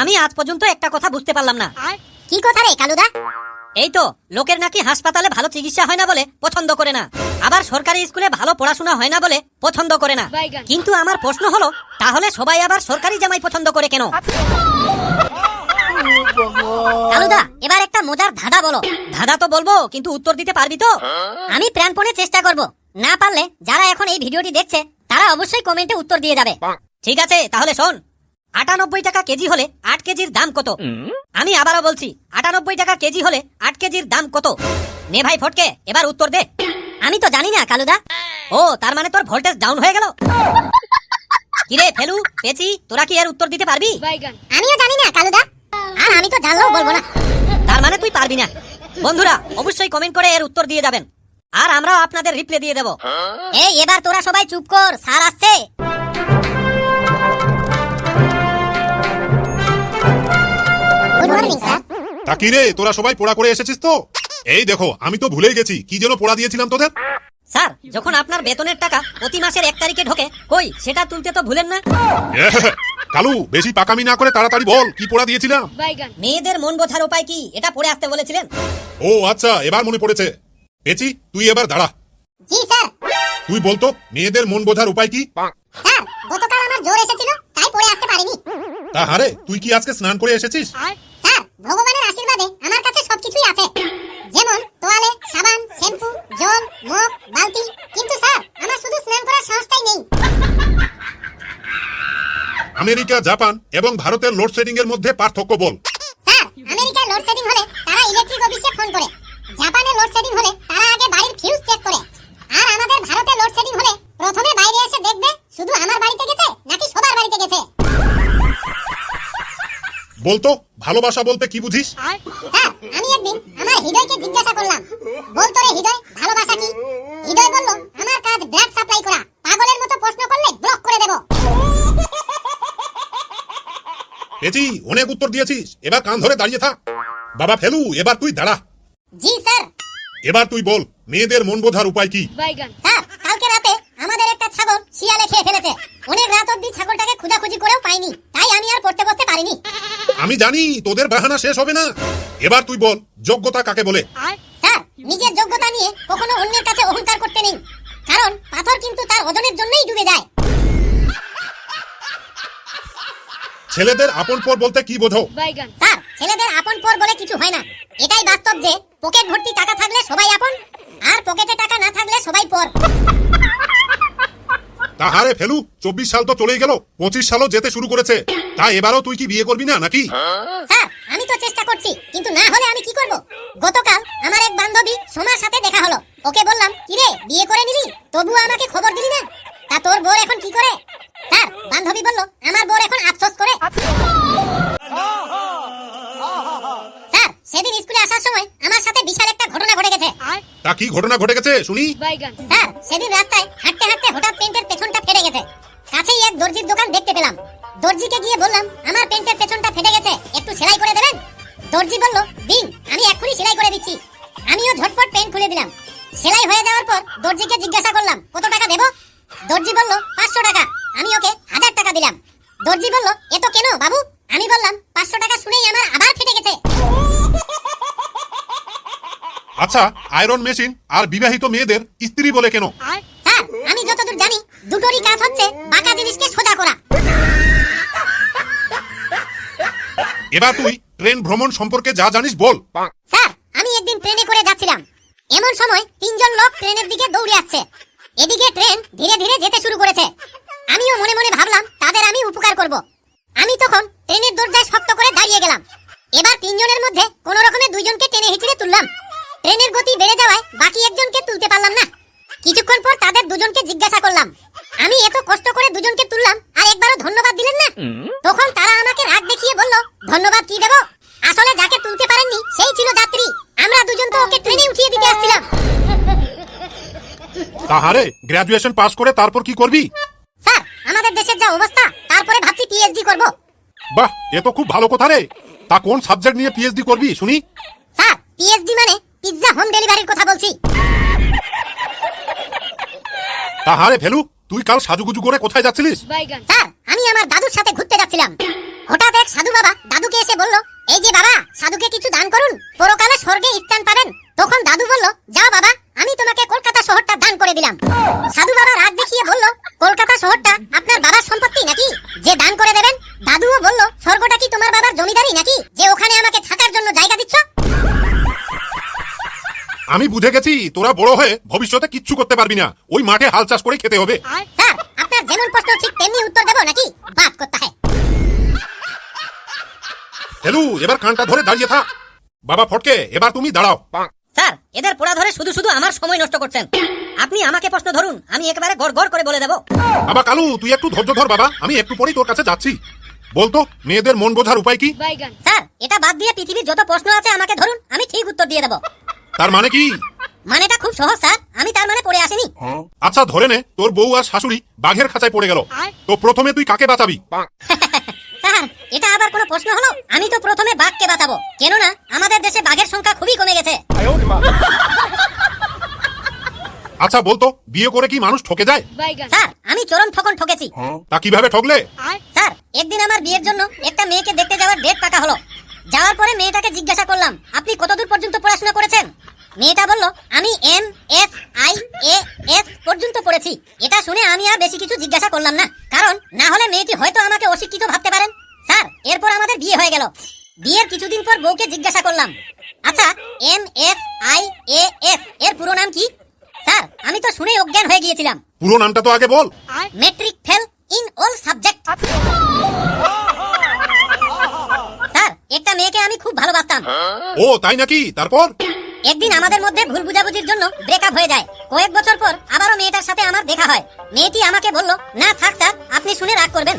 আমি আজ পর্যন্ত একটা কথা বুঝতে পারলাম না। কি কথা রে কালুদা? এই তো লোকের নাকি হাসপাতালে ভালো চিকিৎসা হয় না বলে পছন্দ করে না। আবার সরকারি স্কুলে ভালো পড়াশোনা হয় না বলে পছন্দ করে না। কিন্তু আমার প্রশ্ন হলো তাহলে সবাই আবার সরকারি জামাই পছন্দ করে কেন? কালুদা এবার একটা মজার ধাঁধা বলো। ধাঁধা তো বলব কিন্তু উত্তর দিতে পারবি তো? আমি প্রাণপণে চেষ্টা করব। না পারলে যারা এখন এই ভিডিওটি দেখছে তারা অবশ্যই কমেন্টে উত্তর দিয়ে যাবে। ঠিক আছে তাহলে শোন আটানব্বই টাকা কেজি হলে আট কেজির দাম কত? আমি আবারও বলছি আটানব্বই টাকা কেজি হলে আট কেজির দাম কত? নে ভাই ফটকে এবার উত্তর দে। আমি তো জানি না কালুদা। ও তার মানে তোর ভোল্টেজ ডাউন হয়ে গেল? কিরে ফেলু পেছি তোরা কি এর উত্তর দিতে পারবি? আমিও জানি না কালুদা। আর আমি তো জানলেও বলব না। তার মানে তুই পারবি না। বন্ধুরা অবশ্যই কমেন্ট করে এর উত্তর দিয়ে যাবেন। আর আমরাও আপনাদের রিপ্লাই দিয়ে দেব। এই এবার তোরা সবাই চুপ কর স্যার আসছে। তা কি রে? তোরা সবাই পোড়া করে এসেছিস তো? এই দেখো আমি তো ভুলেই গেছি। কি যেন পোড়া দিয়েছিলাম তোদের? স্যার যখন আপনার বেতনের টাকা প্রতি মাসের এক তারিখে ঢোকে কই সেটা তুলতে তো ভুলেন না? কালু বেশি পাকামি না করে তাড়াতাড়ি বল কি পোড়া দিয়েছিলাম? মেয়েদের মন বোঝার উপায় কি? এটা পড়ে আসতে বলেছিলেন? ও আচ্ছা এবার মনে পড়েছে। পেছি তুই এবার দাঁড়া। জি স্যার। তুই বলতো মেয়েদের মন বোঝার উপায় কি? স্যার গতকাল আমার জ্বর এসেছিল তাই পড়ে আসতে পারিনি। তা হারে তুই কি আজকে স্নান করে এসেছিস? ভগবানের আশীর্বাদে আমার কাছে সবকিছুই আছে। যেমন তোয়ালে সাবান, শ্যাম্পু, জল মগ বালতি। কিন্তু স্যার, আমার শুধু স্নান করার সাহসটাই নেই। আমেরিকা, জাপান এবং ভারতের লোডশেডিং এর মধ্যে পার্থক্য বল। বলতো ভালোবাসা বলতে কি বুঝিস? আমি একদিন আমার হৃদয়কে জিজ্ঞাসা করলাম বলতো রে হৃদয় ভালোবাসা কি? হৃদয় বলল আমার কাজ ব্লাড সাপ্লাই করা পাগলের মতো প্রশ্ন করলে ব্লক করে দেব। অনেক উত্তর দিয়েছিস এবার কান ধরে দাঁড়িয়ে থাক। বাবা ফেলু এবার তুই দাঁড়া। জি স্যার। এবার তুই বল মেয়েদের মন বোঝার উপায় কি? স্যার কালকে রাতে আমাদের একটা ছাগল শিয়ালে খেয়ে ফেলেছে। অনেক রাত অবধি ছাগলটাকে খোঁজাখুঁজি করেও পাইনি। তাই আমি আর পড়তে বসতে পারিনি। আমি জানি তোদের বাহানা শেষ হবে না। এবার তুই বল যোগ্যতা কাকে বলে? স্যার নিজের যোগ্যতা নিয়ে কখনো অন্যের কাছে অহংকার করতে নেই। কারণ পাথর কিন্তু তার ওজনের জন্যই ডুবে যায়। ছেলেদের আপন পর বলতে কি বোঝো? স্যার ছেলেদের আপন পর বলে কিছু হয় না। এটাই বাস্তব যে পকেট ভর্তি টাকা থাকলে সবাই আপন আর পকেটে টাকা না থাকলে সবাই পর। তাহারে ফেলু, চব্বিশ সাল তো চলেই গেল, পঁচিশ সালও যেতে শুরু করেছে। তা এবারও তুই কি বিয়ে করবি না, নাকি? আমি তো চেষ্টা করছি, কিন্তু না হলে আমি কি করব? গতকাল আমার এক বান্ধবী সোমার সাথে দেখা হলো। ওকে বললাম কি রে বিয়ে করে নিলি? তবুও আমাকে খবর দিলি না? তা তোর বর এখন কি করে? স্যার, বান্ধবী বলল, আমার বর এখন আফসোস করে। স্যার, সেদিন স্কুলে আসার সময় আমার সাথে বিশাল একটা ঘটনা ঘটে গেছে তা কি ঘটনা ঘটে গেছে শুনি? স্যার সেদিন রাস্তায় হাঁটতে হাঁটতে হঠাৎ প্যান্টের পেছনটা ফেটে গেছে। কাছেই এক দর্জির দোকান দেখতে পেলাম। দর্জিকে গিয়ে বললাম আমার প্যান্টের পেছনটা ফেটে গেছে একটু সেলাই করে দেবেন? দর্জি বলল দিন আমি এক্ষুনি সেলাই করে দিচ্ছি। আমিও ঝটপট প্যান্ট খুলে দিলাম। সেলাই হয়ে যাওয়ার পর দর্জিকে জিজ্ঞাসা করলাম কত টাকা দেবো? দর্জি বলল পাঁচশো টাকা। আমি ওকে হাজার টাকা দিলাম। দর্জি বলল এত কেন বাবু? আমি বললাম পাঁচশো টাকা শুনেই আমার আবার আচ্ছা আয়রন মেশিন আর বিবাহিত মেয়েদের স্ত্রী বলে কেন? স্যার আমি যতদূর জানি দুটোরই কাজ হচ্ছে বাঁকা জিনিসকে সোজা করা। এবার তুই ট্রেন ভ্রমণ সম্পর্কে যা জানিস বল। স্যার আমি একদিন ট্রেনে করে যাচ্ছিলাম। এমন সময় তিনজন লোক ট্রেনের দিকে দৌড়ে আসছে। এদিকে ট্রেন ধীরে ধীরে যেতে শুরু করেছে। আমিও মনে মনে ভাবলাম তাদের আমি উপকার করব। আমি তখন ট্রেনের দরজায় শক্ত করে দাঁড়িয়ে গেলাম। এবার তিনজনের মধ্যে কোন রকমে দুইজনকে টেনে হিচড়ে তুললাম ট্রেনের গতি বেড়ে যাওয়ায় বাকি একজনকে তুলতে পারলাম না কিছুক্ষণ পর তাদের দুজনকে জিজ্ঞাসা করলাম আমি এত কষ্ট করে দুজনকে তুললাম আর একবারও ধন্যবাদ দিলেন না তখন তারা আমাকে রাগ দেখিয়ে বলল ধন্যবাদ কি দেব আসলে যাকে তুলতে পারেননি সেই ছিল যাত্রী আমরা দুজন তো ওকে ট্রেনে উঠিয়ে দিতে আসছিলাম তাহারে গ্রাজুয়েশন পাস করে তারপর কি করবি? স্যার আমাদের দেশের যা অবস্থা তারপরে ভাবছি পিএইচডি করব। বাহ এ তো খুব ভালো কথা রে। তা কোন সাবজেক্ট নিয়ে পিএইচডি করবি শুনি? স্যার পিএইচডি মানে পিৎজা হোম ডেলিভারির কথা বলছি। তাহারে ফেলু তুই কাল সাজুগুজু করে কোথায় যাচ্ছিলিস? স্যার আমি আমার দাদুর সাথে ঘুরতে যাচ্ছিলাম। হঠাৎ এক সাধু বাবা দাদুকে এসে বলল এই যে বাবা সাধুকে কিছু দান করুন পরকালে স্বর্গে স্থান পাবেন। তখন দাদু আমি বুঝে গেছি তোরা বড় হয়ে ভবিষ্যতে কিচ্ছু করতে পারবি না। ওই মাঠে হাল চাষ করে খেতে হবে। স্যার আপনার যেমন প্রশ্ন ঠিক তেমনি উত্তর দেবো নাকি? বাদ করতে হয়। হেলু এবার কানটা ধরে দাঁড়িয়ে থাক। বাবা ফটকে এবার তুমি দাঁড়াও। স্যার এদের পোড়া ধরে শুধু শুধু আমার সময় নষ্ট করছেন। আপনি আমাকে প্রশ্ন ধরুন আমি একেবারে গড় গড় করে বলে দেবো। বাবা কালু তুই একটু ধৈর্য ধর বাবা আমি একটু পরেই তোর কাছে যাচ্ছি। বলতো মেয়েদের মন বোঝার উপায় কি? স্যার এটা বাদ দিয়ে পৃথিবীর যত প্রশ্ন আছে আমাকে ধরুন আমি ঠিক উত্তর দিয়ে দেবো। তার মানে কি? মানেটা খুব সহজ স্যার। আমি তার মানে পড়ে আসিনি। আচ্ছা ধরে নে তোর বউ আর শাশুড়ি বাঘের খাঁচায় পড়ে গেল। তো প্রথমে তুই কাকে বাঁচাবি? স্যার এটা আবার কোনো প্রশ্ন হলো? আমি তো প্রথমে বাঘকে বাঁচাবো। কেননা আমাদের দেশে বাঘের সংখ্যা খুবই কমে গেছে। আচ্ছা বলতো বিয়ে করে কি মানুষ ঠকে যায়? স্যার আমি চরম ঠকন ঠকেছি। তা কীভাবে ঠকলে? স্যার একদিন আমার বিয়ের জন্য একটা মেয়েকে দেখতে যাওয়ার ডেট পাকা হলো। যাওয়ার পরে মেয়েটাকে জিজ্ঞাসা করলাম আপনি কতদূর পর্যন্ত পড়াশোনা করেছেন? মেয়েটা বলল আমি M S I A S পর্যন্ত পড়েছি। এটা শুনে আমি আর বেশি কিছু জিজ্ঞাসা করলাম না। কারণ না হলে মেয়েটি হয়তো আমাকে অশিক্ষিত ভাবতে পারেন। স্যার এরপর আমাদের বিয়ে হয়ে গেল। বিয়ের কিছুদিন পর বউকে জিজ্ঞাসা করলাম আচ্ছা M S I A S এর পুরো নাম কি? স্যার আমি তো শুনেই অজ্ঞান হয়ে গিয়েছিলাম। পুরো নামটা তো আগে বল। Matric fail in all subject sir একটা মেয়েকে আমি খুব ভালোবাসতাম। ও তাই নাকি? তারপর? একদিন আমাদের মধ্যে ভুল বুঝাবুঝির জন্য ব্রেকআপ হয়ে যায়। কয়েক বছর পর আবারও মেয়েটার সাথে আমার দেখা হয়। মেয়েটি আমাকে বলল না থাক স্যার আপনি শুনে রাগ করবেন।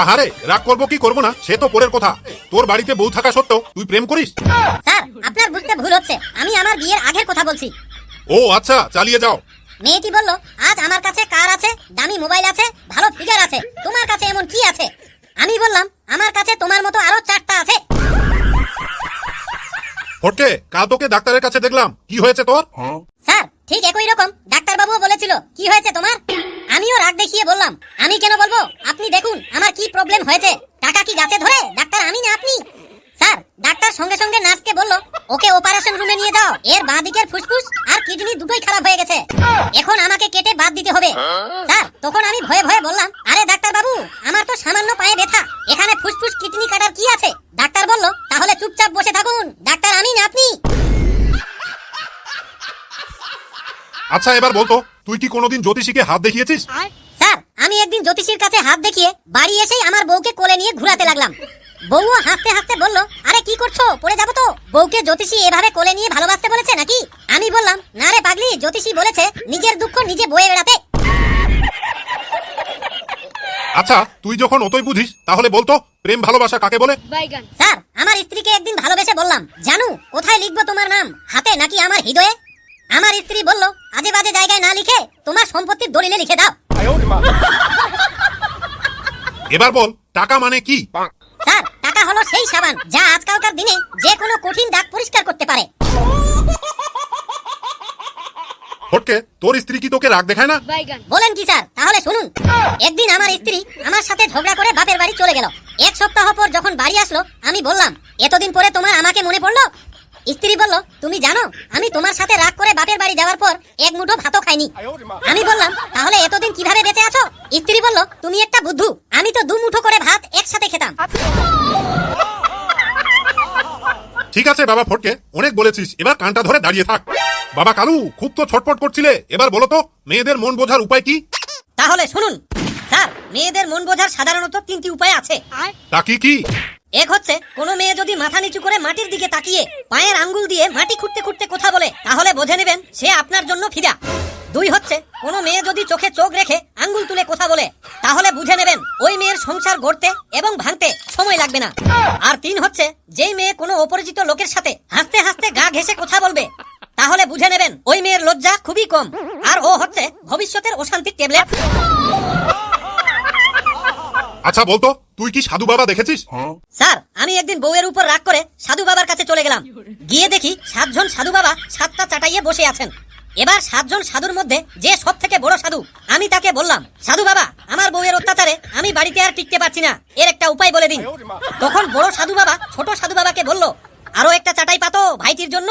আহারে রাগ করব কি করব না? সে তো পরের কথা। তোর বাড়িতে বউ থাকা সত্ত্বেও তুই প্রেম করিস? স্যার আপনার বুঝতে ভুল হচ্ছে। আমি আমার বিয়ের আগের কথা বলছি। ও আচ্ছা চালিয়ে যাও। মেয়েটি বলল আজ আমার কাছে কার আছে? দামি মোবাইল আছে? ভালো ফিগার আছে? তোমার কাছে এমন কি আছে? আমি বললাম আমার কাছে তোমার মতো আরও চারটা আছে। ফটকে কাল তোকে ডাক্তারের কাছে দেখলাম। কি হয়েছে তোর? স্যার ঠিক একই রকম। ডাক্তার বাবুও বলেছিল কি হয়েছে তোমার? আমিও রাগ দেখিয়ে বললাম আমি কেন বলব? আপনি দেখুন আমার কি প্রবলেম হয়েছে? টাকা কি গাছে ধরে? ডাক্তার আমি না আপনি? স্যার ডাক্তার সঙ্গে সঙ্গে নার্সকে বলল ওকে অপারেশন রুমে নিয়ে যাও। এর বাঁ দিকের ফুসফুস আর কিডনি দুটোই খারাপ হয়ে গেছে। এখন আমাকে কেটে বাদ দিতে হবে। স্যার তখন আমি ভয়ে ভয়ে বললাম আরে ডাক্তার বাবু আমার তো সামান্য পায়ে ব্যথা এখানে ফুসফুস কিডনি কাটার কি আছে ডাক্তার বলল তাহলে চুপচাপ বসে থাকুন ডাক্তার আমি না আপনি আচ্ছা এবার বলতো তুই কি কোনোদিন জ্যোতিষীকে হাত দেখিয়েছিস? স্যার আমি একদিন জ্যোতিষীর কাছে হাত দেখিয়ে বাড়ি এসেই আমার বউকে কোলে নিয়ে ঘুরাতে লাগলাম। বউও হাসতে হাসতে বলল আরে কি করছ? পড়ে যাব তো? বউকে জ্যোতিষী এভাবে কোলে নিয়ে ভালোবাসতে বলেছে নাকি? আমি বললাম না রে পাগলি জ্যোতিষী বলেছে নিজের দুঃখ নিজে বয়ে বেড়াতে। আচ্ছা তুই যখন অতই বুঝিস তাহলে বলতো প্রেম ভালোবাসা কাকে বলে? স্যার আমার স্ত্রীকে একদিন ভালোবেসে বললাম জানু কোথায় লিখব তোমার নাম? হাতে নাকি আমার হৃদয়ে? আমার স্ত্রী বলল আজে বাজে জায়গায় না লিখে তোমার সম্পত্তির দলিলে লিখে দাও। এবার বল টাকা মানে কি? স্যার টাকা হলো সেই সাবান যা আজকালকার দিনে যে কোনো কঠিন দাগ পরিষ্কার করতে পারে। ফটকে তোর স্ত্রী কি তোকে রাগ দেখায় না? বলেন কি স্যার? তাহলে শুনুন। একদিন আমার স্ত্রী আমার সাথে ঝগড়া করে বাপের বাড়ি চলে গেল। এক সপ্তাহ পর যখন বাড়ি আসলো আমি বললাম এতদিন পরে তোমার আমাকে মনে পড়ল? স্ত্রী বলল তুমি জানো আমি তোমার সাথে রাগ করে বাপের বাড়ি যাওয়ার পর এক মুঠো ভাতও খাইনি। আমি বললাম তাহলে এতদিন কীভাবে বেঁচে আছো? স্ত্রী বলল তুমি একটা বুদ্ধু আমি তো দু মুঠো করে ভাত একসাথে খেতাম। ঠিক আছে বাবা ফটকে অনেক বলেছিস এবার কানটা ধরে দাঁড়িয়ে থাক। বাবা কালু খুব তো ছটপট করছিলে এবার বলো তো মেয়েদের মন বোঝার উপায় কি? তাহলে শুনুন মেয়েদের মন বোঝার সাধারণত তিনটি উপায় আছে। তা কি কি? এক হচ্ছে কোনো মেয়ে যদি মাথা নিচু করে মাটির দিকে তাকিয়ে পায়ের আঙ্গুল দিয়ে মাটি খুঁড়তে খুঁড়তে কথা বলে তাহলে বুঝে নেবেন সে আপনার জন্য ফিদা। দুই হচ্ছে কোনো মেয়ে যদি চোখে চোখ রেখে আঙ্গুল তুলে কথা বলে তাহলে বুঝে নেবেন ওই মেয়ের সংসার গড়তে এবং ভাঙতে সময় লাগবে না। আর তিন হচ্ছে যেই মেয়ে কোনো অপরিচিত লোকের সাথে হাসতে হাসতে গা ঘেসে কথা বলবে তাহলে বুঝে নেবেন ওই মেয়ের লজ্জা খুবই কম। আর ও হচ্ছে ভবিষ্যতের অশান্তির ট্যাবলেট আচ্ছা বলতো তুই কি সাধু বাবা দেখেছিস? স্যার আমি একদিন বউয়ের উপর রাগ করে সাধু বাবার কাছে চলে গেলাম। গিয়ে দেখি সাতজন সাধু বাবা সাতটা চাটাইয়ে বসে আছেন। এবার সাতজন সাধুর মধ্যে যে সব থেকে বড় সাধু আমি তাকে বললাম সাধু বাবা আমার বউয়ের অত্যাচারে আমি বাড়িতে আর টিকতে পারছি না। এর একটা উপায় বলে দিন। তখন বড় সাধু বাবা ছোট সাধু বাবাকে বলল আরও একটা চাটাই পাতো ভাইটির জন্য?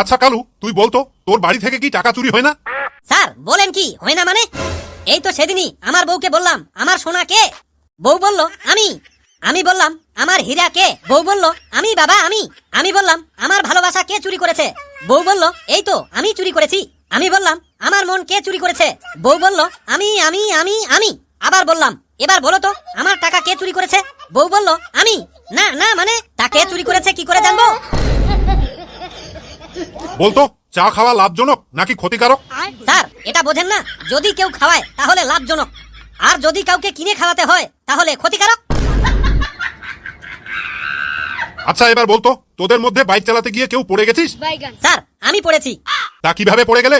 আচ্ছা কালু তুই বলতো তোর বাড়ি থেকে কি টাকা চুরি হয় না? স্যার বলেন কি হয় না মানে? এই তো সেদিনই আমার বউকে বললাম, আমার সোনা কে? বউ বলল, আমি। আমি বললাম, আমার হীরা কে? বউ বলল, আমি বাবা, আমি। আমি বললাম, আমার ভালোবাসা কে চুরি করেছে? বউ বলল, এই তো, আমি চুরি করেছি। আমি বললাম, আমার মন কে চুরি করেছে? বউ বলল, আমি আমি আমি আমি। আবার বললাম, এবার বলো তো, আমার টাকা কে চুরি করেছে? বউ বলল, আমি। না না মানে তাকে চুরি করেছে, কি করে জানব? বলতো? চা খাওয়া লাভজনক নাকি ক্ষতিকারক? স্যার এটা বোঝেন না। যদি কেউ খাওয়ায় তাহলে লাভজনক। আর যদি কাউকে কিনে খাওয়াতে হয় তাহলে ক্ষতিকারক। আচ্ছা এবার বলতো তোদের মধ্যে বাইক চালাতে গিয়ে কেউ পড়ে গেছিস? স্যার আমি পড়েছি। তা কীভাবে পড়ে গেলে?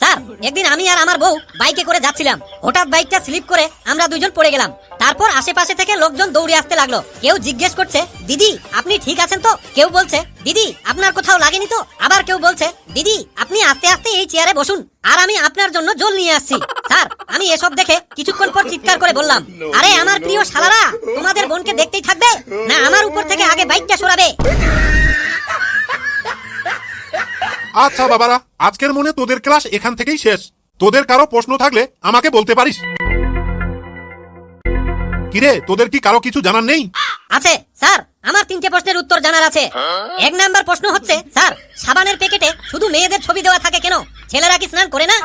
স্যার একদিন আমি আর আমার বউ বাইকে করে যাচ্ছিলাম। হঠাৎ বাইকটা স্লিপ করে আমরা দুজন পড়ে গেলাম। তারপর আশেপাশে থেকে লোকজন দৌড়ে আসতে লাগল। কেউ জিজ্ঞেস করছে দিদি আপনি ঠিক আছেন তো? কেউ বলছে দিদি, আপনার কোথাও লাগেনি তো? আবার কেউ বলছে, দিদি, আপনি আস্তে আস্তে এই চেয়ারে বসুন, আর আমি আপনার জন্য জল নিয়ে আসছি। স্যার, আমি এসব দেখে কিছুক্ষণ পর চিৎকার করে বললাম, আরে আমার প্রিয় শালারা, তোমাদের বোনকে দেখতেই থাকবে? না, আমার উপর থেকে আগে বাইকটা সরাবে? আচ্ছা বাবারা, আজকের মনে তোদের ক্লাস এখান থেকেই শেষ। তোদের কারও প্রশ্ন থাকলে আমাকে বলতে পারিস? কিরে তোদের কি কারও কিছু জানার নেই? আছে স্যার আমার তিনটে প্রশ্নের উত্তর জানার আছে। এক নাম্বার প্রশ্ন হচ্ছে স্যার সাবানের প্যাকেটে শুধু মেয়েদের ছবি দেওয়া থাকে কেন? ছেলেরা কি স্নান করে না?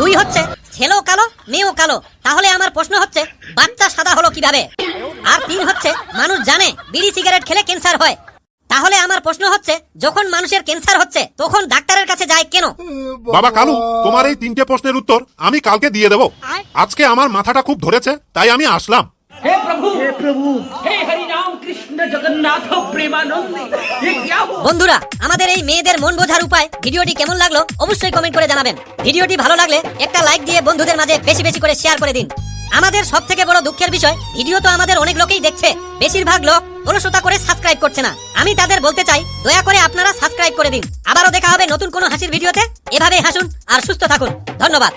দুই হচ্ছে ছেলেও কালো মেয়েও কালো। তাহলে আমার প্রশ্ন হচ্ছে বাচ্চা সাদা হলো কীভাবে? আর তিন হচ্ছে মানুষ জানে বিড়ি সিগারেট খেলে ক্যান্সার হয়। তাহলে আমার প্রশ্ন হচ্ছে যখন মানুষের ক্যান্সার হচ্ছে তখন ডাক্তারের কাছে যায় কেন? বাবা কালু তোমার এই তিনটে প্রশ্নের উত্তর আমি কালকে দিয়ে দেব। আজকে আমার মাথাটা খুব ধরেছে তাই আমি আসলাম। हे प्रभु हे प्रभु हे हरि राम कृष्ण जगन्नाथ प्रेमानंद ये क्या हुआ বন্ধুরা আমাদের এই মেয়েদের মন বোঝার উপায় ভিডিওটি কেমন লাগলো অবশ্যই কমেন্ট করে জানাবেন ভিডিওটি ভালো লাগলে একটা লাইক দিয়ে বন্ধুদের মাঝে বেশি বেশি করে শেয়ার করে দিন আমাদের সব থেকে বড় দুঃখের বিষয় ভিডিও তো আমাদের অনেক লোকেই দেখছে বেশিরভাগ লোক অলসতা করে সাবস্ক্রাইব করছে না আমি তাদের বলতে চাই দয়া করে আপনারা সাবস্ক্রাইব করে দিন আবারও দেখা হবে নতুন কোনো হাসির ভিডিওতে এভাবে হাসুন আর সুস্থ থাকুন ধন্যবাদ